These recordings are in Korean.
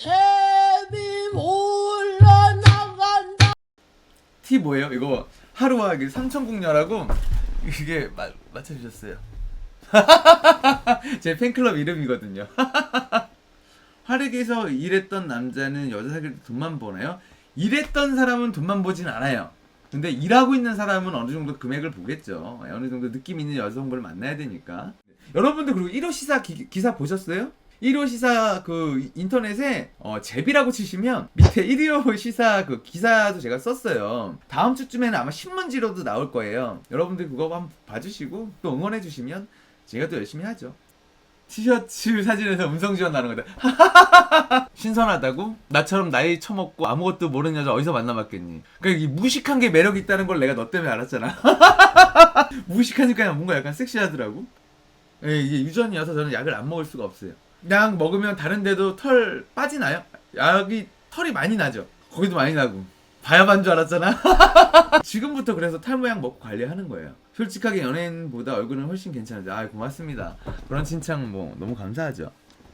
잼이 올라나간다. 티 뭐예요? 이거 하루와 그 삼천궁녀라고 이게 마, 맞춰주셨어요. 제 팬클럽 이름이거든요. 화력에서 일했던 남자는 여자 사귈 때 돈만 버나요? 일했던 사람은 돈만 보진 않아요. 근데 일하고 있는 사람은 어느 정도 금액을 보겠죠. 어느 정도 느낌 있는 여성분을 만나야 되니까. 여러분들 그리고 1호 시사 기, 사 보셨어요? 1호 시사 그 인터넷에 어, 제비라고 치시면 밑에 1호 시사 그 기사도 제가 썼어요. 다음 주쯤에는 아마 신문지로도 나올 거예요. 여러분들 그거 한번 봐주시고 또 응원해 주시면 제가 또 열심히 하죠. 티셔츠 사진에서 음성 지원 나는 거다. 신선하다고? 나처럼 나이 처먹고 아무것도 모르는 여자 어디서 만나봤겠니? 그러니까 이 무식한 게 매력 있다는 걸 내가 너 때문에 알았잖아. 무식하니까 뭔가 약간 섹시하더라고. 예, 이게 유전이어서 저는 약을 안 먹을 수가 없어요. 약 먹으면 다른 데도 털 빠지나요? 약이 털이 많이 나죠. 거기도 많이 나고. 바야반 줄 알았잖아. 지금부터 그래서 탈모약 먹고 관리하는 거예요. 솔직하게 연예인보다 얼굴은 훨씬 괜찮은데, 아 고맙습니다. 그런 칭찬 뭐 너무 감사하죠.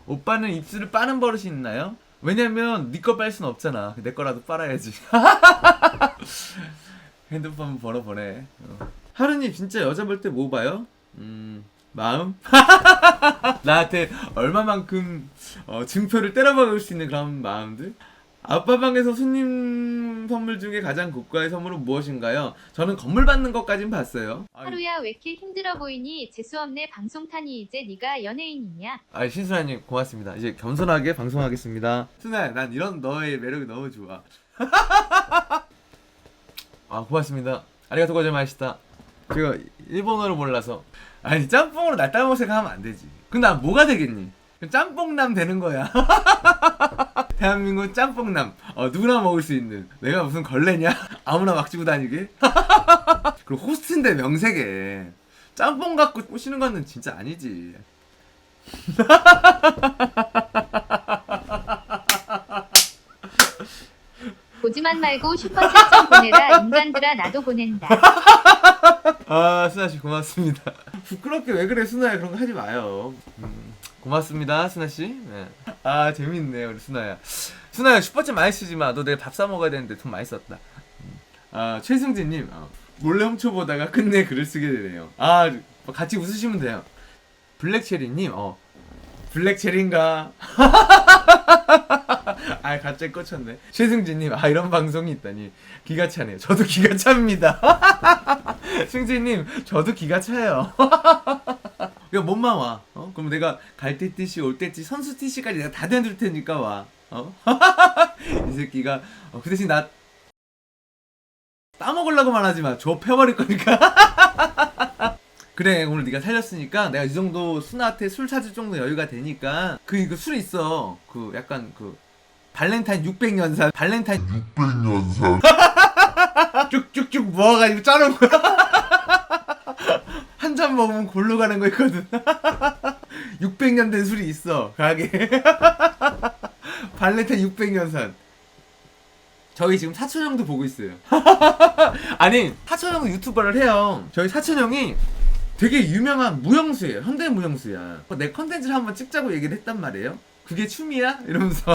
오빠는 입술을 빠는 버릇이 있나요? 왜냐면 네거빨순 없잖아. 내 거라도 빨아야지. 핸드폰 번호 보내. 어. 하루님 진짜 여자 볼 때 뭐 봐요? 음 마음? 나한테 얼마만큼 어, 증표를 때려박을 수 있는 그런 마음들? 아빠 방에서 손님 선물 중에 가장 고가의 선물은 무엇인가요? 저는 건물 받는 것까진 봤어요. 아, 하루야 왜 이렇게 힘들어 보이니 재수없네 방송탄이 이제 네가 연예인이냐 아 신수아님 고맙습니다. 이제 겸손하게 방송하겠습니다. 순아야, 난 이런 너의 매력이 너무 좋아. 아 고맙습니다. 아리가토 고자마시다. 제가 일본어를 몰라서 아니 짬뽕으로 날 따먹을 생각하면 안 되지. 근데 난 뭐가 되겠니? 그럼 짬뽕남 되는 거야. 대한민국 짬뽕남. 어, 누구나 먹을 수 있는. 내가 무슨 걸레냐? 아무나 막 쥐고 다니게? 그리고 호스트인데 명색에. 짬뽕 갖고 꼬시는 거는 진짜 아니지. 보지만 말고 슈퍼챗 좀 보내라 인간들아 나도 보낸다 아, 수나 씨 고맙습니다. 부끄럽게 왜 그래, 수나야. 그런 거 하지 마요. 음, 고맙습니다, 수나 씨. 네. 아, 재밌네요, 우리 수나야. 수나야, 슈퍼챗 많이 쓰지 마. 너 내일 밥 사 먹어야 되는데 돈 많이 썼다. 음. 아, 최승진님, 어, 몰래 훔쳐보다가 끝내 글을 쓰게 되네요. 아, 뭐 같이 웃으시면 돼요. 블랙체리님, 어, 블랙체리인가? 아, 갑자기 꽂혔네. 최승진님, 아, 이런 방송이 있다니. 기가 차네요. 저도 기가 찹니다. 승진님, 저도 기가 차요. 그냥 몸만 와. 어? 그럼 내가 갈때 뜻이 올때 뜻, 선수 뜻이까지 내가 다 대줄 테니까 와. 어? 이 새끼가 어, 그 대신 나 따먹으려고만 하지 마. 줘 패버릴 거니까. 그래 오늘 네가 살렸으니까 내가 이 정도 순아한테 술 사줄 정도 여유가 되니까 그 이거 술 있어 그 약간 그 발렌타인 600년산 발렌타인 600년산 쭉쭉쭉 모아가지고 짜는 거야. 한 잔 먹으면 골로 가는 거 있거든. 600년 된 술이 있어, 가게. 발렌타인 600년산. 저희 지금 사촌 형도 보고 있어요. 아니, 사촌 형도 유튜버를 해요. 저희 사촌 형이 되게 유명한 무용수예요. 현대 무용수야. 내 컨텐츠를 한번 찍자고 얘기를 했단 말이에요. 그게 춤이야? 이러면서.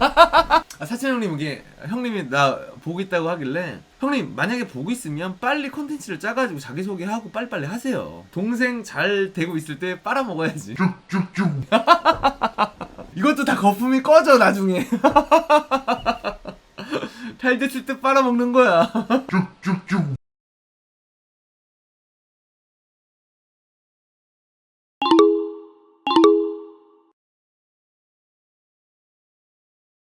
아, 사천 형님 이게 형님이 나 보고 있다고 하길래 형님 만약에 보고 있으면 빨리 콘텐츠를 짜가지고 자기소개하고 빨리빨리 하세요. 동생 잘 되고 있을 때 빨아먹어야지. 쭉쭉쭉. 이것도 다 거품이 꺼져 나중에. 잘 됐을 때 빨아먹는 거야